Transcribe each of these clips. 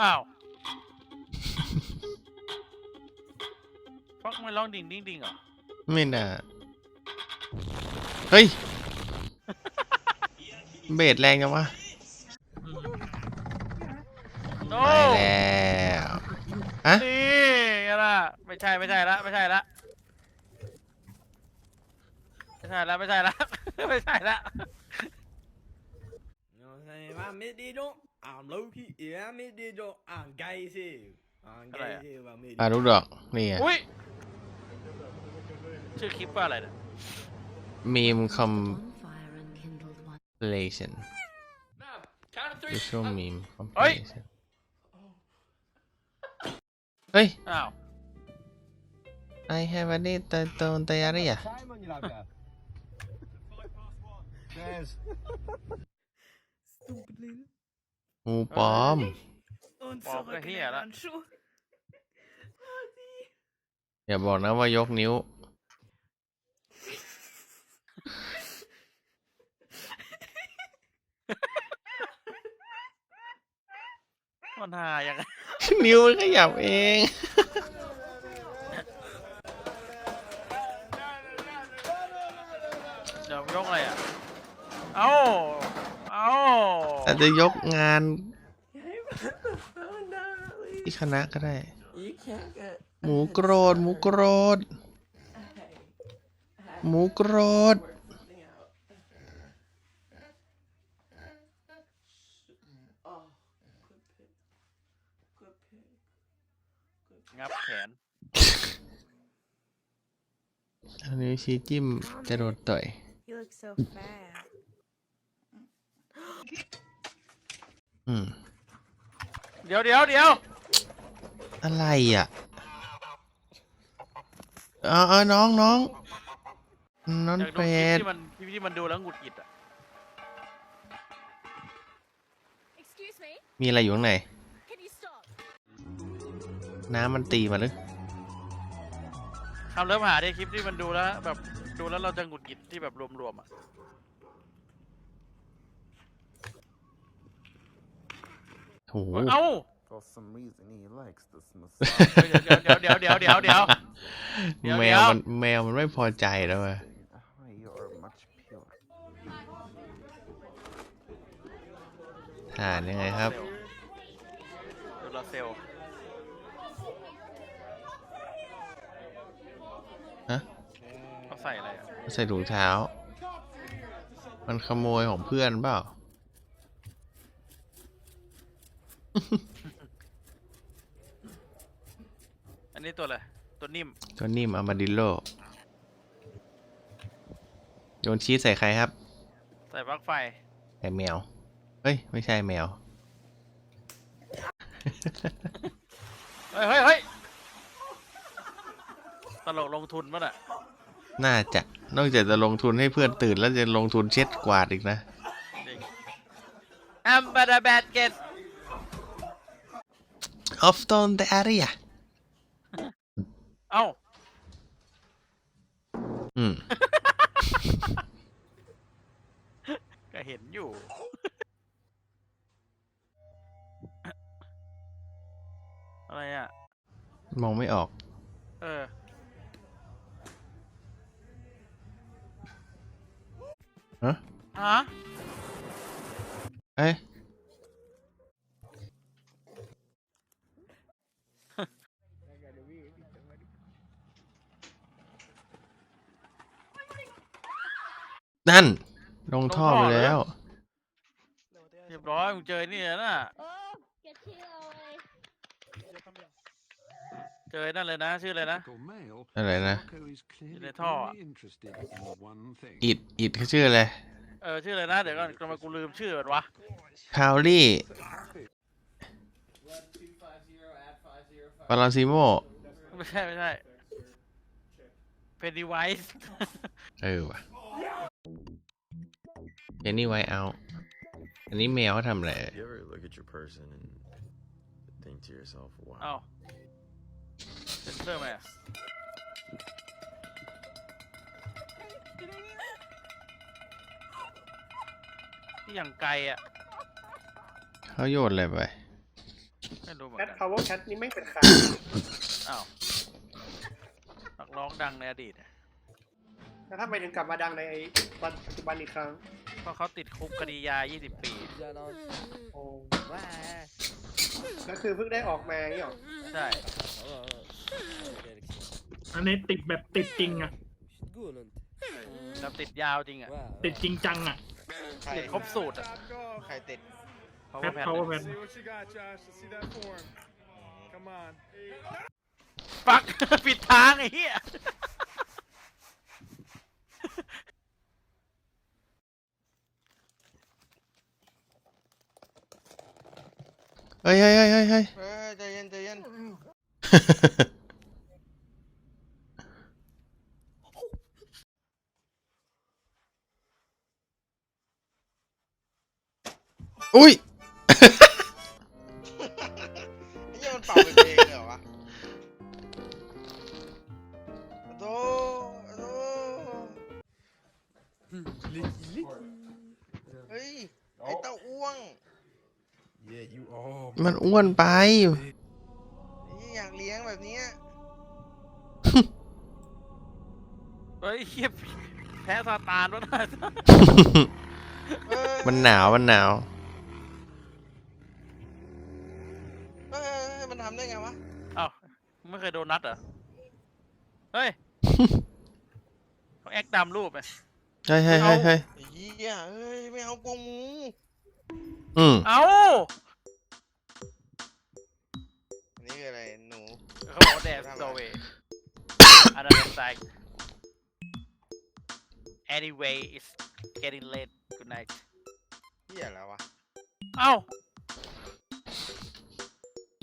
อ้าวฟอกมันร้องดิ่งดิ่งดิ่งเหรอไม่น่าเฮ้ย เบสแรงจังวะโอ้ไปแล้วอะนี่ไงล่ะไม่ใช่ไม่ใช่ละไม่ใช่ละไม่ใช่ละไม่ใช่ละไม่ใช่ละ You know what I'm saying? My mid don't. I'm low key. Yeah, I'm mid don't. I'm gay as hell. I'm gay as hell about mid ปลาลูกดอกนี่ไงอุ้ยชื่อคลิปว่าอะไรเนี่ยมีมคอม Bonfire enkindled one. เลชัน Count of three. วิชวลมีมคอมเฮ้ยเลชันเฮ้ย อ้าว I have a little stone diarrhea Time on you like that. There's งูปลอมบอกก็เฮียละอย่าบอกนะว่ายกนิ้ว มันหาอย่างไงนิ้วมันขยับเอง เดี๋ยวยกอะไรอะ เอ้าเอ้าอาจจะยกงานที่คณะก็ได้ You can't get. หมูโกรธหมูโกรธหมูโกรธงับแขนอันนี้ชี้จิ้มจะโดนต่อย You look so fat. อืม เดี๋ยวเดี๋ยวเดี๋ยวอะไรอะเออเออน้องน้องน้องอยากเฟดูคลิปดที่มันคลิปที่มันดูแล้วหงุดหงิดอะ Excuse me, มีอะไรอยู่ข้างใน can you stop? น้ำมันตีมาหรือทำเริ่มหาได้คลิปที่มันดูแล้ว แบบดูแล้วเราจะหงุดหงิดที่แบบรวมๆอะ โหเอ้า for some reason he likes this เดี๋ยวเดี๋ยวเดี๋ยวเดี๋ยวเดี๋ยวเดี๋ยว เดี๋ยว แมเดี๋ยววมันแมวมันไม่พอใจแล้วเว้ย You're much pure. ฐานยังไงครับดูลาเซลฮะ เขาใส่อะไรอะ ใส่ถุงเท้า มันขโมยของเพื่อนเปล่า อันนี้ตัวอะไรตัวนิ่ม ตัวนิ่มอามาดิโลโยนชีสใส่ใครครับ ใส่ปลั๊กไฟ ใส่แมว เฮ้ย ไม่ใช่แมว เฮ้ยเฮ้ยเฮ้ยตลกลงทุนมั้งอะ น่าจะ นอกจากจะลงทุนให้เพื่อนตื่นแล้วจะลงทุนเช็ดกวาดอีกนะจริงอัมบาดาแบดเกต of stone the area อะไรอะ มองไม่ออก เออ ฮะ ฮะ เอ้ยนั่น ลงท่อไปแล้ว เรียบร้อยมึงเจอนี่แล้วน่ะ Oh, get เจอนั่นเลยนะ ชื่ออะไรนะ อะไรนะในท่ออะ อิดอิดเขาชื่ออะไรเออชื่ออะไรนะ เดี๋ยวก่อนทำไมกูลืมชื่อมันวะ คาวลี่ปาราซิโมไม่ใช่ไม่ใช่เพนดีไวส์เออว่ะเจนนี่ไวเอา อันนี้แมวเขาทำอะไร You ever look at your person and think to yourself, wow, เอ้าเซ็นเซอร์ไหมอะที่อย่างไกลอะ เขาโยนอะไรไป ไม่รู้เหมือแคนทกัน พาวเวอร์แคทนี่แม่งเป็นใคร อ้าวนักร้องดังในอดีตอะแล้วทำไมถึงกลับมาดังในปัจจุบันอีกครั้ง เพราะเขาติดคุกคดียา 20 ปี โอ้แล้วคือเพิ่งได้ออกมาอย่างนี้หรอใช่ อันนี้ติดแบบติดจริงอะ แบบติดยาวจริงอะ ติดจริงจังอะติดครบสูตรอะ ใครติดเพราะแพว่าทแพท power pad See what you got, Josh. Let's see that form. Come on. ปัก ปิดทางไอ้เหี้ย เฮ้ยเฮ้ยเฮ้ยเฮ้ยเฮ้ยเฮ้ยใจเย็นใจเย็น อุ้ยไอ้เหี้ยมันเป่าเป็นเพลงเลยเหรอวะโอ้โหโอ้โหเฮ้ย ไอ้เต้าอ้วง Yeah, you all. มันอ้วนไปนี่อยากเลี้ยงแบบเนี้ยเฮ้ยเหี้ยแพ้ซาตานวะน่ะเออมันหนาวมันหนาว เคยโดนนัดเหรอ เฮ้ย เขาแอคตามรูปไงเฮ้ยเฮ้ยเฮ้ยเฮ้ยไอ้เหี้ยเฮ้ยไม่เอากลัวงูอืม เอ้าอันนี้คืออะไรหนู เขาบอกว่าแดดโซเวอันนั้นเป็นไซ anyway it's getting late good night เหี้ยแล้ววะเอ้า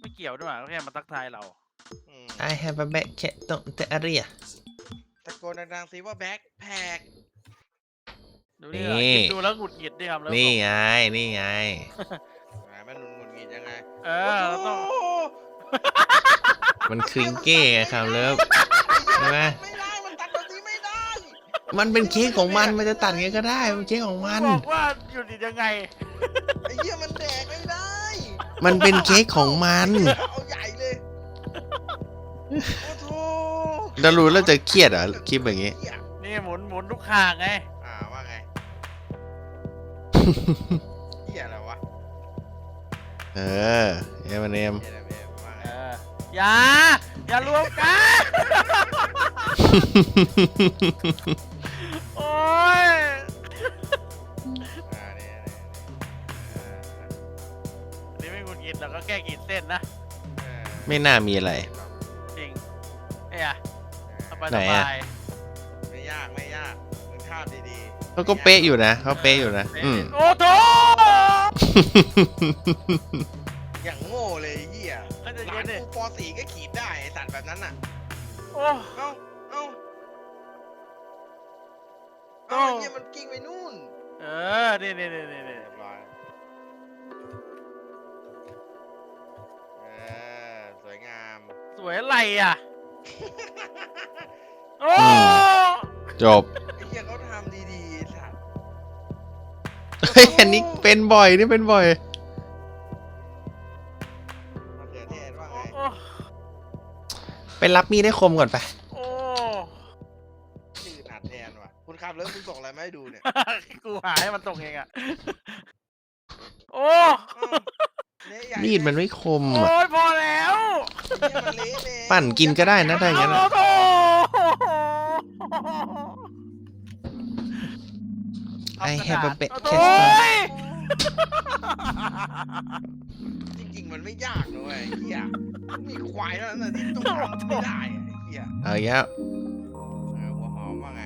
ไม่เกี่ยวด้วยหว่าเขาแค่มาทักทายเราอืม I have a back cat ตรงแต่อะไรอะตะโกนดังๆสิว่าแบ็คแพคดูนี่นี่ ดูแล้วหงุดหงิดดิครับแล้วนี่บอกไง นี่ไงมันหนุนหงุดหงิดยังไงเออเราต้องโอ้โหมันคริงเก้ไงครับเลิฟใช่ไหมไม่ได้ มันตัดแบบนี้ไม่ได้มันเป็นเค้กของมัน มันจะตัดไงก็ได้ มันเค้กของมัน บอกว่าหยุดยังไงไอ้เหี้ยมันแดกไม่ได้มันเป็นเค้กของมัน เอาใหญ่เลย โอ้โหเรารู้แล้วจะเครียดเหรอคลิปอย่างงี้เหี้ยนี่หมุนหมุนลูกคางไง อ่าว่าไงเหี้ยอะไรวะเออเอมเนมเหี้ยอะไรเว้ยว่าไงเออ อย่า อย่ารวมกัน โอ้ย อ่าเนี่ยเนี่ยเนี่ยนี่ไม่หงุดหงิดเราก็แค่ขีดเส้นนะเออไม่น่ามีอะไรจริงเอ้ยส บายไหนสอะบายไม่ยากไม่ยากมึงคาบดีๆเขาก็เป๊ะอยู่นะเขาเป๊ะอยู่นะอืม โอ้โถอย่างโง่เลยไอ้เหี้ยเข้าใจหเย็ลานนดิกูป .4 ก็ขีดได้ไอ้สัตว์แบบนั้นน่ะ โอ้ เอ้าเอ้าโอ้เอ้าไอ้เหี้ยมันกิ้งไปนู่นเออนี่นี่นี่นี่นี่เรียบร้อยเออสวยงาม สวยอะไรอะ โอ้อืจบไอ้เหี้ยเขาทำดีๆไอ้สัตว์เฮ้ยอันนี้เป็นบ่อยนี่เป็นบ่อย มะเขือเทศว่าไงโอ้ไปรับมีดให้คมก่อนไป โอ้ชื่อหนัดแทนว่ะ คุณครับแล้วคุณส่งอะไรมาให้ดูเนี่ยกูหาให้มันตรงเองอะ โอ้เอ้าเละใหญ่มีดมันไม่คมโอ้อะยพอแล้วไอ้เหี้ยมันเละเลยปั่นกินก็ได้นะถ้าอย่างนั้นโอ้อะโห I have a bad โอ้ cat ยจริงๆ มันไม่ยากนะเว้ยไอ้เหี้ยมีควายเท่านั้นนะที่ต้องทำไม่ได้อะไอ้เหี้ยเอาอีกแล้วเออหัวหอมว่าไง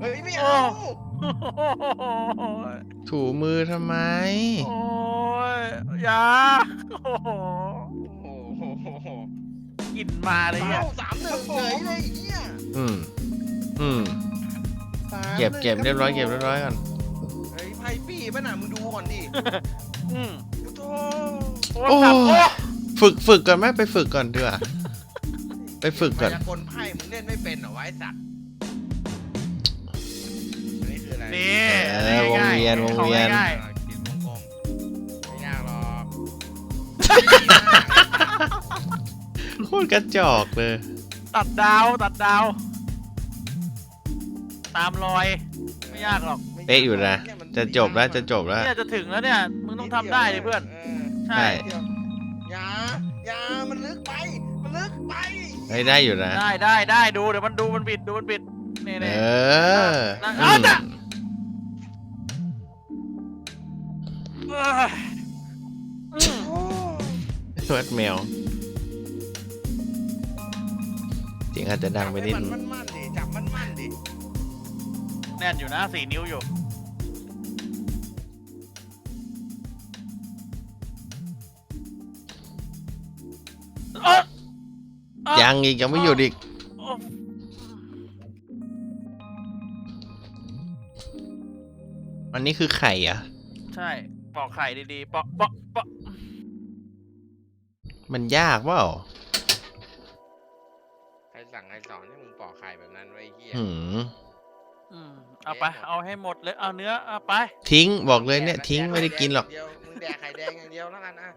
เฮ้ยไม่เอาถูมือทำไม โอ้ยอย่าโอ้โหโอ้โหกลิ่นมาเลยเอ้าอะสามหนึ่งเฉยเลยไอ้เหี้ยอืม อืม เก็บเก็บเรียบร้อยเก็บเรียบร้อยก่อนเฮ้ยไพ่ปี้ป่ะน่ะมึงดูก่อนดิอืมโธโอ้โอ้สับโอ้ฝึกฝึกก่อนไหมไปฝึกก่อนดีกว่าไปฝึกก่อน มายากลไพ่มึงเล่นไม่เป็นเหรอวะไอ้สัตว์อันนี้คืออะไรนี่เออวงง่ายเวียนวงเวียนของง่ายเออขีดวงกลมไม่ยากหรอกโคตรกระจอกเลยๆตัดดาวตัดดาว ตามรอย ไม่ยากหรอก เป๊ะอยู่นะจะจบแล้วจะจบแล้ว เนี่ยจะถึงแล้วเนี่ย มึงต้องทำได้เลยเพื่อน ใช่ ใช่เดียวอย่าอย่ามันลึกไป มันลึกไปเฮ้ยได้อยู่นะ ได้ได้ได้ดูเดี๋ยวมันดูมันบิดดูมันบิดนี่เอนี่ อนั่นอือะมน่ะเอ้ยอืมวัดแมวจริงอาจจะดังไปนิดจับนึให้งมันมั่นๆ น่นอยู่นะสี่นิ้วอยู่ เอ้อเอ้อ ยังอีกยังไม่หยุดอีกโอ้อันนี้คือไข่อะใช่ปอกไข่ดีๆปอกปอกปอกมันยากเปล่าใครสั่งใครสอนให้มึงปอกไข่แบบนั้นไว้ไอ้เหี้ยหืม อืมเอาไปเอาให้หมดเลยเอาเนื้อเอาไป ทิ้งบอกเลยเนี่ยแดทิ้งไม่ได้กินหรอกแดย่างเดียวมึงแดกไข่แดงอย่างเดียวแล้วกันอะ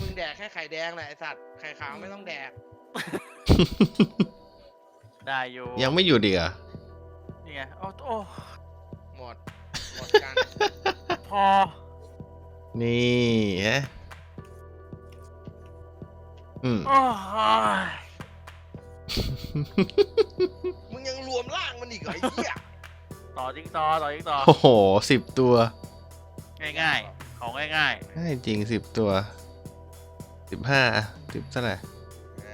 มึงแดกแค่ไข่แดงแหละไอสัตว์ไข่ขาวไม่ต้องแดกได้อยู่ยังไม่หยุดอีกเหรอะนี่ไงโอ้โอ้หมดหมดกันพอ นี่ฮะอืม โอ้ยมึง ยังรวมร่างมันอีกเหรอไอ้เหี้ยต่อจิ๊กซอว์ต่อจิ๊กซอว์โอ้โหสิบตัว ง่ายๆ ของง่ายง่ายจริงสิบตัวสิบห้าสิบเท่าไหร่เอ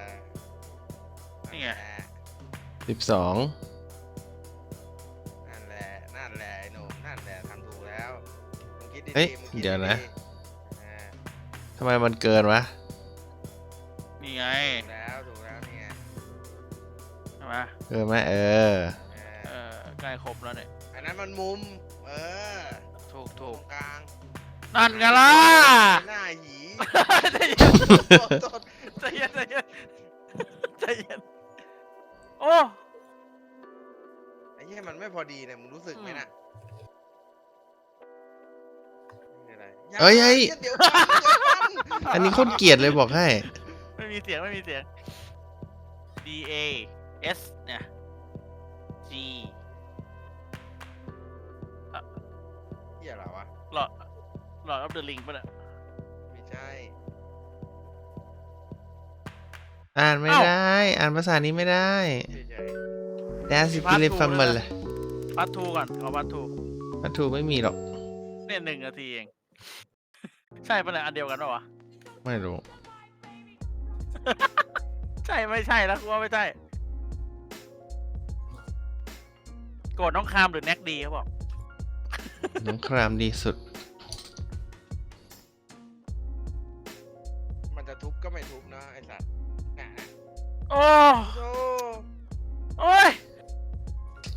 อนี่ไง สิบสองนั่นแหละนั่นแหละไอ้หนุ่มนั่นแหละทำถูกแล้วมึงคิดดีๆเฮ้ยมึงคิเดี๋ยวนะๆเออทำไมมันเกินวะ ๆ นี่ไงถูก ช่ไหมเกินไหมเออเอเอออใกล้ครบแล้วเนี่ย อันนั้นมันมุม เออถูกตรถูกงกลางนั่นไงล่ะหน้าหีใจเย็นโทษโทษใจเย็นใจเย็นใจเย็นโอ้ ไอ้เหี้ยมันไม่พอดีเนี่ยมึงรู้สึกไหมอืมน่ะนี่อะไรเอ้ยเอ้ย เดี๋ยวกันเดี๋ยวกันอันนี้โคตรเกลียดเลยบอกให้ ไม่มีเสียงไม่มีเสียง D A S เนี่ย G เหี้ยเหรอวะ หลอดหลอดอัพเดอะลิงป่ะเนี่ย ไม่ใช่ อ่านไม่เอ้าได้ อ่านภาษานี้ไม่ได้เฉยแดนซิฟิลิฟัมมันเลยพัททูก่อนเอาพัททูพัททูไม่มีหรอก เนี่ยหนึ่งนาทีเอง ใช่ปะเนี่ยอันเดียวกันปะวะ ไม่รู้ ใช่ไม่ใช่แล้วกูว่าไม่ใช่ โกรธน้องคามหรือแน็กดีเขาบอกน้องครามดีสุดๆมันจะทุบก็ไม่ทุบเนาะไอ้สัตว์น่ะโอ้โอ้โอ้ย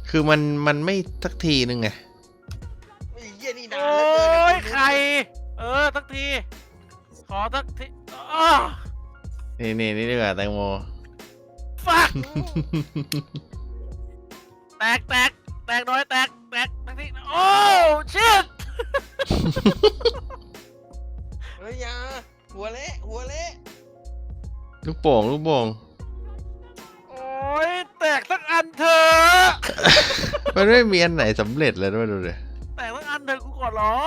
คือมันมันไม่สักทีนึงไงไอ้เหี้ยนี่นานโอ้เหลือเกินยใคร เออสักที ขอสักทีอ้อ นี่นี่นี่ดีกว่าแตงโมฟักแตกแตก แตกน้อยแตกแตกสักทีโอ้ชิตเฮ้ยอยาหัวเละหัวเละลูกโป่งลูกโป่งโอ้ยแตกสักอันเถอะมันไม่มีอันไหนสำเร็จเลยด้วยดูดิแตกสักอันเถอะกูขอร้องเฮ้ยอยา